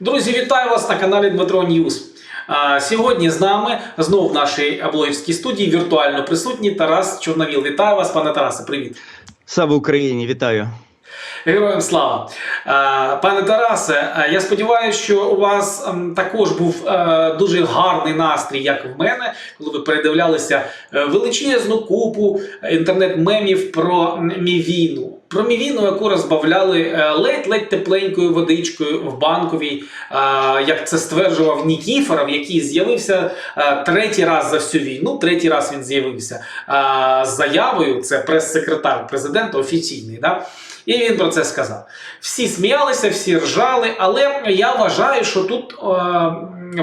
Друзі, вітаю вас на каналі Дмитро Ньюс. А, Сьогодні з нами знову в нашій блогівській студії віртуально присутній Тарас Чорновіл. Вітаю вас, пане Тарасе. Привіт. Слава Україні, вітаю. Героям слава. Пане Тарасе, я сподіваюся, що у вас також був е, дуже гарний настрій, як в мене, коли ви передивлялися е, величезну купу інтернет-мемів про мівіну. Про мівіну, яку розбавляли е, ледь-ледь тепленькою водичкою в банковій, е, як це стверджував Нікіфоров, який з'явився е, третій раз за всю війну. Третій раз він з'явився е, з заявою. Це прес-секретар президента офіційний. Да? І він про це сказав. Всі сміялися, всі ржали, але я вважаю, що тут е,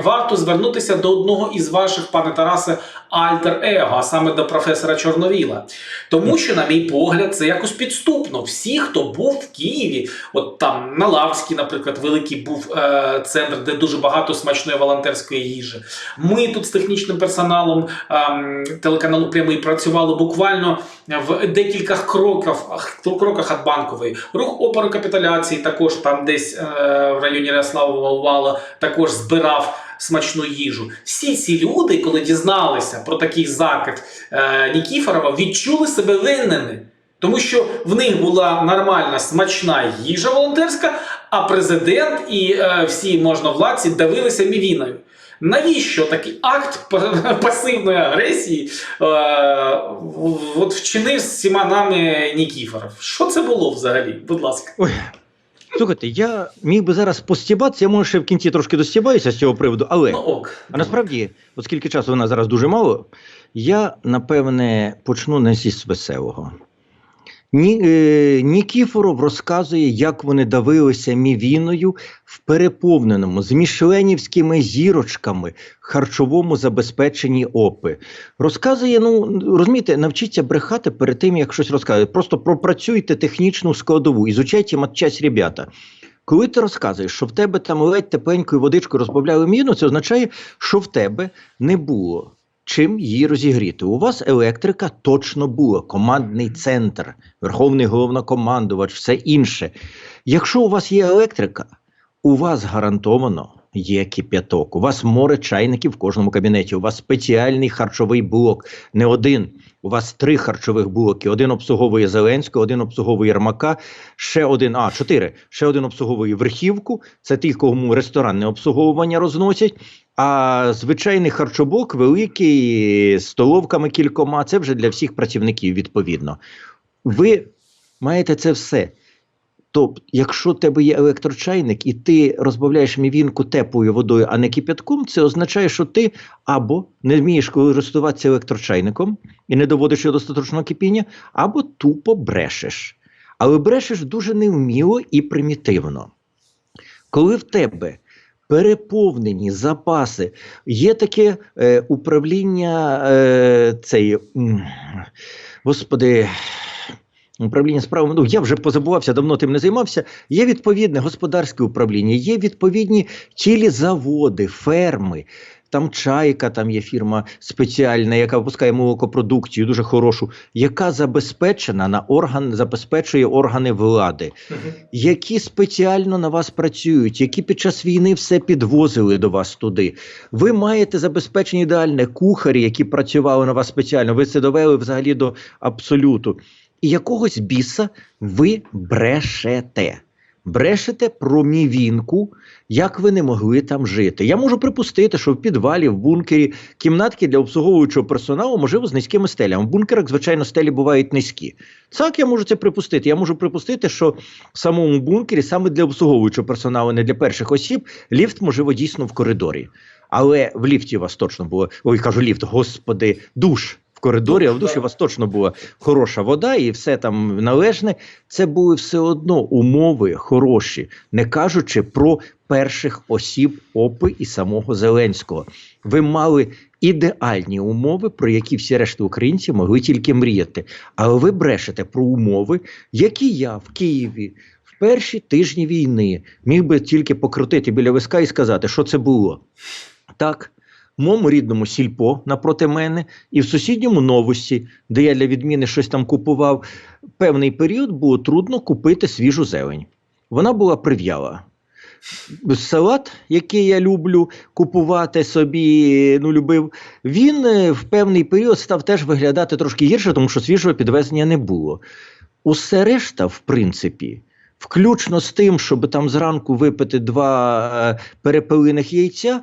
варто звернутися до одного із ваших, пане Тарасе, альтер-его, а саме до професора Чорновіла. Тому що, на мій погляд, це якось підступно. Всі, хто був в Києві, от там на Лавській, наприклад, великий був е, центр, де дуже багато смачної волонтерської їжі. Ми тут з технічним персоналом ем, телеканалу Прямий працювали буквально в декілька кроках, кроках від банкової. Рух опору капітуляції також там десь е, в районі Ряславова Вала також збирав смачну їжу. Всі ці люди, коли дізналися про такий закид е, Нікіфорова, відчули себе винними. Тому що в них була нормальна смачна їжа волонтерська, а президент і е, всі можновладці давилися мівіною. Навіщо такий акт пасивної агресії е, от вчинив з всіма нами Нікіфоров? Що це було взагалі? Будь ласка. Ой. Слухайте, я міг би зараз постібатися, я може ще в кінці трошки достібаюся з цього приводу, але Ну ок. а насправді, оскільки часу в нас зараз дуже мало, я напевне почну не зі веселого. Ні, е, Нікіфоров розказує, як вони давилися мівіною в переповненому з мішленівськими зірочками харчовому забезпеченні ОПи. Розказує, ну розумієте, навчіться брехати перед тим, як щось розказує. Просто пропрацюйте технічну складову, ізучайте матчасть ребята. Коли ти розказуєш, що в тебе там ледь тепленькою водичкою розбавляли міну, це означає, що в тебе не було чим її розігріти. У вас електрика точно була, командний центр, верховний головнокомандувач, все інше. Якщо у вас є електрика, у вас гарантовано є кип'яток. У вас море чайників в кожному кабінеті. У вас спеціальний харчовий блок, не один. У вас три харчових блоки: один обслуговує Зеленського, один обслуговує Єрмака, ще один, а чотири. Ще один обслуговує верхівку. Це ті, кому ресторанне обслуговування розносять. А звичайний харчоблок великий, з столовками кількома, це вже для всіх працівників відповідно. Ви маєте це все. Тобто, якщо в тебе є електрочайник і ти розбавляєш мівінку теплою водою, а не кипятком, це означає, що ти або не вмієш користуватися електрочайником і не доводиш його до остаточного кипіння, або тупо брешеш. Але брешеш дуже невміло і примітивно. Коли в тебе переповнені запаси, є таке е, управління е, цей, господи. Управління справами, ну я вже позабувався, давно тим не займався. Є відповідне господарське управління, є відповідні цілі заводи, ферми. Там чайка, там є фірма спеціальна, яка випускає молокопродукцію, дуже хорошу, яка забезпечена на орган, забезпечує органи влади, які спеціально на вас працюють, які під час війни все підвозили до вас туди. Ви маєте забезпечені ідеальне кухарі, які працювали на вас спеціально. Ви це довели взагалі до абсолюту. І якогось біса ви брешете. Брешете про мівінку, як ви не могли там жити. Я можу припустити, що в підвалі, в бункері кімнатки для обслуговуючого персоналу, можливо, з низькими стелями. В бункерах, звичайно, стелі бувають низькі. Так, я можу це припустити. Я можу припустити, що в самому бункері, саме для обслуговуючого персоналу, не для перших осіб, ліфт, можливо, дійсно в коридорі. Але в ліфті у вас точно було. Ой, кажу, ліфт, господи, душ. В коридорі, а в душі у вас точно була хороша вода і все там належне. Це були все одно умови хороші, не кажучи про перших осіб ОПИ і самого Зеленського. Ви мали ідеальні умови, про які всі решта українців могли тільки мріяти. Але ви брешете про умови, які я в Києві в перші тижні війни міг би тільки покрутити біля виска і сказати, що це було. Так, в моєму рідному сільпо напроти мене, і в сусідньому новості, де я для відміни щось там купував, певний період було трудно купити свіжу зелень. Вона була прив'яла. салат, який я люблю купувати собі, ну любив, він е, в певний період став теж виглядати трошки гірше, тому що свіжого підвезення не було. Усе решта, в принципі, включно з тим, щоб там зранку випити два е, перепелиних яйця.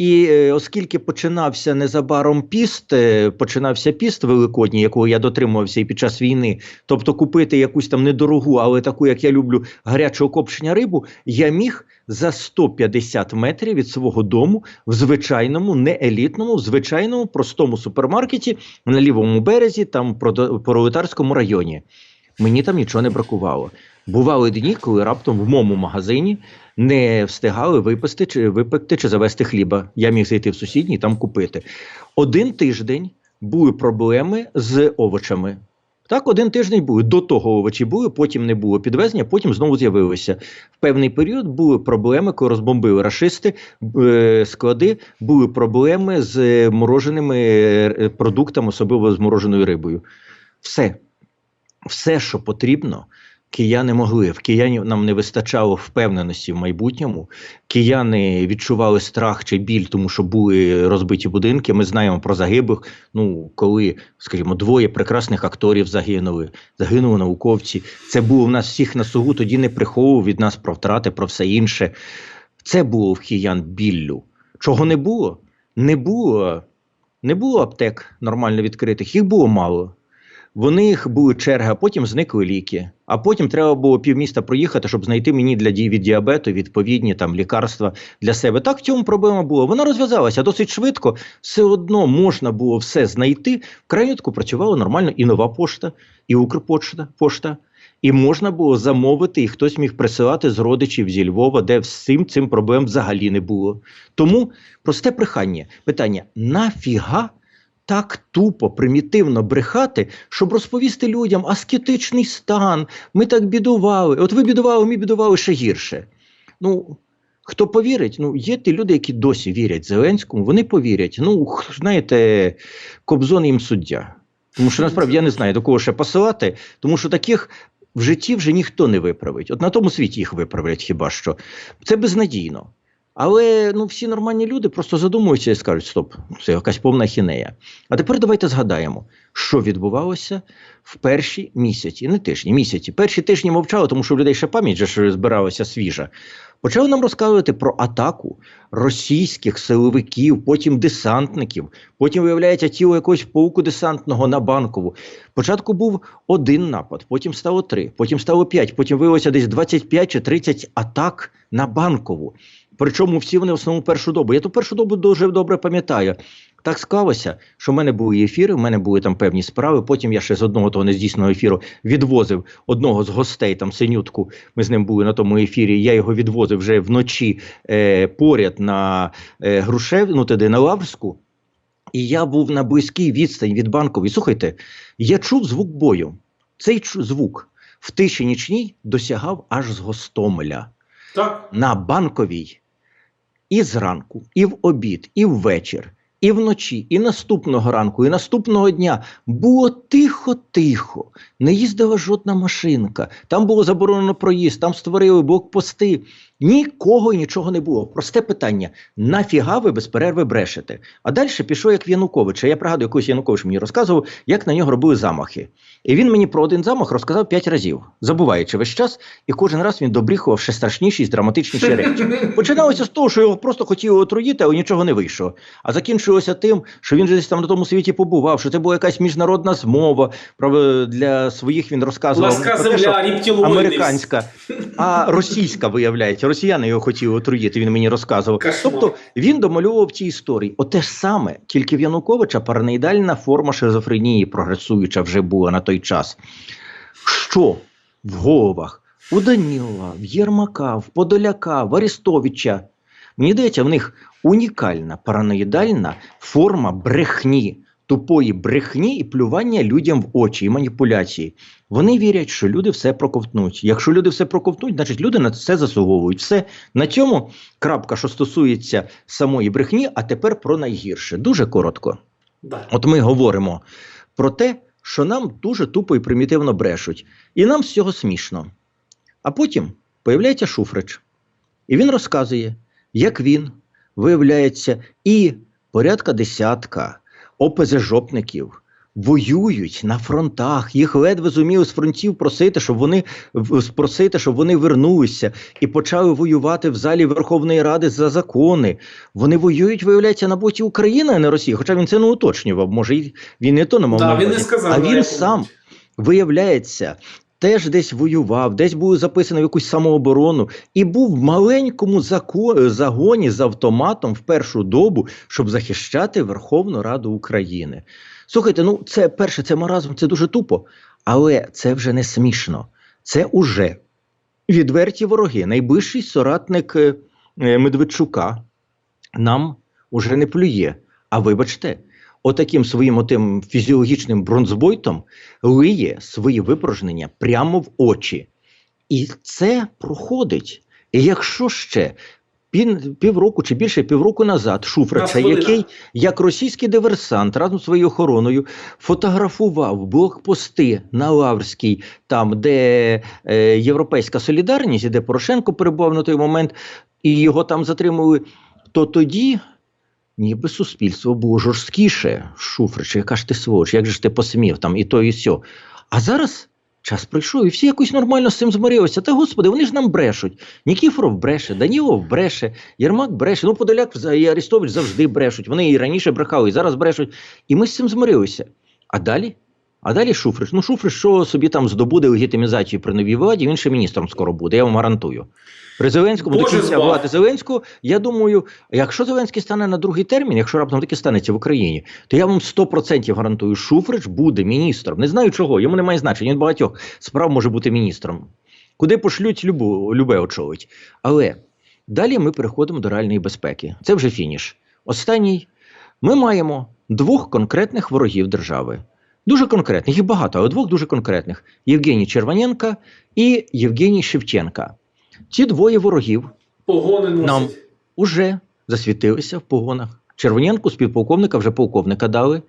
І е, оскільки починався незабаром піст, е, починався піст великодній, якого я дотримувався і під час війни, тобто купити якусь там недорогу, але таку, як я люблю, гарячого копчення рибу, я міг за 150 метрів від свого дому в звичайному, не елітному, в звичайному простому супермаркеті на лівому березі, там пролетарському районі. Мені там нічого не бракувало. Бували дні, коли раптом в моєму магазині не встигали випасти чи випекти чи завести хліба. Я міг зайти в сусідній і там купити. Один тиждень були проблеми з овочами. Так, один тиждень були. До того овочі були, потім не було підвезення, потім знову з'явилися. В певний період були проблеми, коли розбомбили рашисти е, склади, були проблеми з мороженими е, продуктами, особливо з мороженою рибою. Все, все, що потрібно, кияни могли. В киянів нам не вистачало впевненості в майбутньому. Кияни відчували страх чи біль, тому що були розбиті будинки. Ми знаємо про загиблих. Ну, коли, скажімо, двоє прекрасних акторів загинули, загинули науковці. Це було в нас всіх на сугу, тоді не приховував від нас про втрати, про все інше. Це було в киян біллю. Чого не було? Не було. Не було аптек нормально відкритих, їх було мало. В них були черги, а потім зникли ліки. А потім треба було півміста проїхати, щоб знайти мені для ді- від діабету відповідні там лікарства для себе. Так в цьому проблема була. Вона розв'язалася досить швидко. Все одно можна було все знайти. В крайнютку працювала нормально і нова пошта, і Укрпошта пошта. І можна було замовити, і хтось міг присилати з родичів зі Львова, де всім цим проблем взагалі не було. Тому просте прихання, питання: нафіга так тупо, примітивно брехати, щоб розповісти людям аскетичний стан. Ми так бідували. От ви бідували, ми бідували ще гірше. Ну, хто повірить? Ну, є ті люди, які досі вірять Зеленському, вони повірять. Ну, знаєте, Кобзон їм суддя. Тому що насправді я не знаю, до кого ще посилати, тому що таких в житті вже ніхто не виправить. От на тому світі їх виправлять хіба що. Це безнадійно. Але ну, всі нормальні люди просто задумуються і скажуть: стоп, це якась повна хінея. А тепер давайте згадаємо, що відбувалося в перші місяці, не тижні, місяці. Перші тижні мовчали, тому що в людей ще пам'ять же збиралася свіжа. Почали нам розказувати про атаку російських силовиків, потім десантників. Потім виявляється тіло якогось полку десантного на банкову. Спочатку був один напад, потім стало три, потім стало п'ять, потім виявилося десь 25 чи 30 атак на банкову. Причому всі вони в основному першу добу. Я ту першу добу дуже добре пам'ятаю. Так склалося, що в мене були ефіри, в мене були там певні справи. Потім я ще з одного того нездійсного ефіру відвозив одного з гостей, там синютку. Ми з ним були на тому ефірі. Я його відвозив вже вночі е, поряд на е, Грушев, ну туди на Лаврську. І я був на близькій відстані від банкової. Слухайте, я чув звук бою. Цей звук в тиші нічній досягав аж з Гостомеля Так. на банковій і зранку, і в обід, і ввечір, і вночі, і наступного ранку, і наступного дня було тихо-тихо. Не їздила жодна машинка. Там було заборонено проїзд, там створили блокпости. Нікого і нічого не було. Просте питання: нафіга ви без перерви брешете? А далі пішов як в Януковича. Я пригадую, якось Янукович мені розказував, як на нього робили замахи. І він мені про один замах розказав п'ять разів, забуваючи весь час, і кожен раз він добріхував ще страшніші і драматичніші речі. Починалося з того, що його просто хотіли отруїти, але нічого не вийшло. А закінчилося тим, що він же десь там на тому світі побував, що це була якась міжнародна змова. Про для своїх він розказував Ласка про те, що земля, американська, а російська виявляється. Росіяни його хотіли отруїти. Він мені розказував. Кошмар. Тобто він домальовував ці історії. Оте ж саме, тільки в Януковича параноїдальна форма шизофренії прогресуюча вже була на той час. Що в головах у Даніла, в Єрмака, в Подоляка, в Арестовича? Мені здається, в них унікальна параноїдальна форма брехні, тупої брехні і плювання людям в очі і маніпуляції. Вони вірять, що люди все проковтнуть. Якщо люди все проковтнуть, значить люди на це заслуговують. Все на цьому крапка, що стосується самої брехні, а тепер про найгірше. Дуже коротко. Да. От ми говоримо про те, що нам дуже тупо і примітивно брешуть, і нам з цього смішно. А потім появляється Шуфрич. І він розказує, як він, виявляється, і порядка десятка ОПЗЖопників воюють на фронтах, їх ледве зуміли з фронтів просити, щоб вони в- просити, щоб вони вернулися і почали воювати в залі Верховної Ради за закони. Вони воюють, виявляється, на боці України, а не Росії. Хоча він це не уточнював. Може, і він не то не мав Да, він не сказав. а він якому сам виявляється, теж десь воював, десь був записаний в якусь самооборону і був в маленькому загоні з автоматом в першу добу, щоб захищати Верховну Раду України. Слухайте, ну це перше, це маразм, це дуже тупо, але це вже не смішно. Це уже відверті вороги. Найближчий соратник е, е, Медведчука нам уже не плює. А вибачте, отаким своїм отим фізіологічним бронзбойтом лиє свої випорожнення прямо в очі. І це проходить. І якщо ще пів, півроку чи більше півроку назад Шуфрича, Нас який як російський диверсант разом з своєю охороною фотографував блокпости на Лаврській, там, де е, Європейська солідарність, де Порошенко перебував на той момент, і його там затримали, то тоді. Ніби суспільство було жорсткіше, Шуфрич, яка ж ти сволоч, як же ж ти посмів там і то, і сьо. А зараз час пройшов, і всі якось нормально з цим змирилися. Та господи, вони ж нам брешуть. Нікіфоров бреше, Данілов бреше, Єрмак бреше. Ну, Подоляк і Арестович завжди брешуть. Вони і раніше брехали, і зараз брешуть. І ми з цим змирилися. А далі? А далі Шуфрич. Ну, Шуфрич, що собі там здобуде легітимізацію при новій владі, він ще міністром скоро буде, я вам гарантую. При Зеленському до кінця влади Зеленського, я думаю, якщо Зеленський стане на другий термін, якщо раптом таки станеться в Україні, то я вам 100% гарантую, Шуфрич буде міністром. Не знаю чого, йому немає значення. Він багатьох справ може бути міністром. Куди пошлють, любу, любе очолить. Але далі ми переходимо до реальної безпеки. Це вже фініш. Останній. Ми маємо двох конкретних ворогів держави. Дуже конкретних, їх багато, але двох дуже конкретних: Євгеній Червоненка і Євгеній Шевченка. Ці двоє ворогів Погони носить. Нам. уже засвітилися в погонах. Червоненку співполковника вже полковника дали.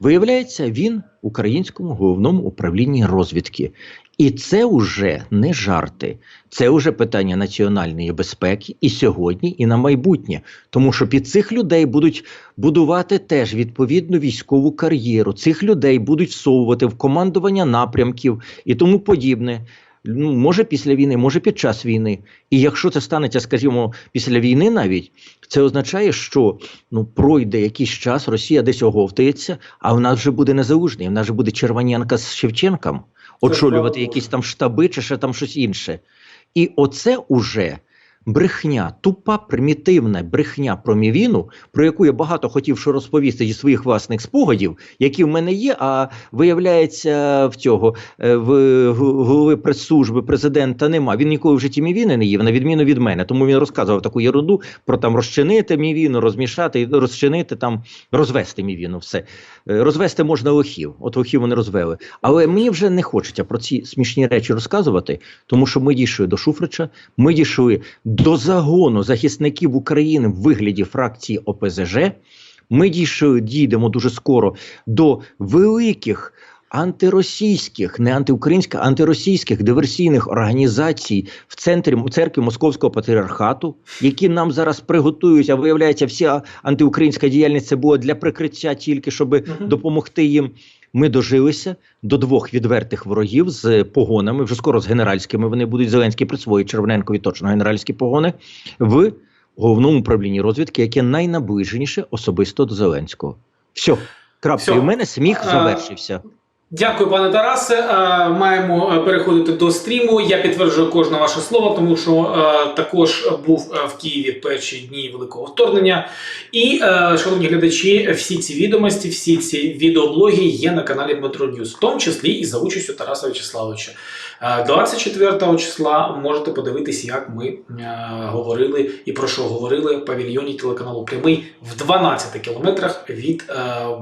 Виявляється, він в українському головному управлінні розвідки. І це вже не жарти, це вже питання національної безпеки і сьогодні, і на майбутнє. Тому що під цих людей будуть будувати теж відповідну військову кар'єру. Цих людей будуть всовувати в командування напрямків і тому подібне. Ну, може після війни, може під час війни. І якщо це станеться, скажімо, після війни навіть, це означає, що ну пройде якийсь час, Росія десь оговтається, а в нас вже буде незалужний, в нас вже буде Червонянка з Шевченком очолювати якісь там штаби чи ще там щось інше. І оце уже брехня, тупа, примітивна брехня про мівіну, про яку я багато хотів що розповісти зі своїх власних спогадів, які в мене є, а виявляється, в цього е, в голови прес-служби президента нема. Він ніколи в житті мівіни не їв, на відміну від мене. Тому він розказував таку ерунду про там розчинити мівіну, розмішати, розчинити там, розвести мівіну. Все Е, розвести можна лохів. От лохів вони розвели. Але мені вже не хочеться про ці смішні речі розказувати, тому що ми дійшли до Шуфрича, ми дійшли до загону захисників України в вигляді фракції ОПЗЖ. Ми дійшли, дійдемо дуже скоро до великих антиросійських, не антиукраїнських, антиросійських диверсійних організацій в центрі в церкві Московського патріархату, які нам зараз приготують. А виявляється, вся антиукраїнська діяльність це була для прикриття тільки, щоб Мгм. допомогти їм. Ми дожилися до двох відвертих ворогів з погонами. Вже скоро з генеральськими вони будуть Зеленський присвоїть Червоненкові точно генеральські погони в головному управлінні розвідки, яке найнаближеніше особисто до Зеленського. Все, крапка. І мене сміх завершився. Дякую, пане Тарасе. Е, Маємо е, переходити до стріму. Я підтверджую кожне ваше слово, тому що е, також був в Києві перші дні великого вторгнення. І, шановні глядачі, всі ці відомості, всі ці відеоблоги є на каналі Дмитро Ньюс, в тому числі і за участю Тараса Вячеславовича. Е, 24 числа можете подивитись, як ми говорили і про що говорили в павільйоні телеканалу Прямий в 12 кілометрах від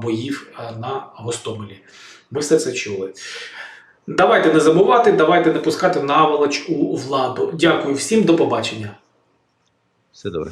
боїв на Гостомелі. Ми все це чули. Давайте не забувати, давайте не пускати наволоч у владу. Дякую всім, до побачення. Все добре.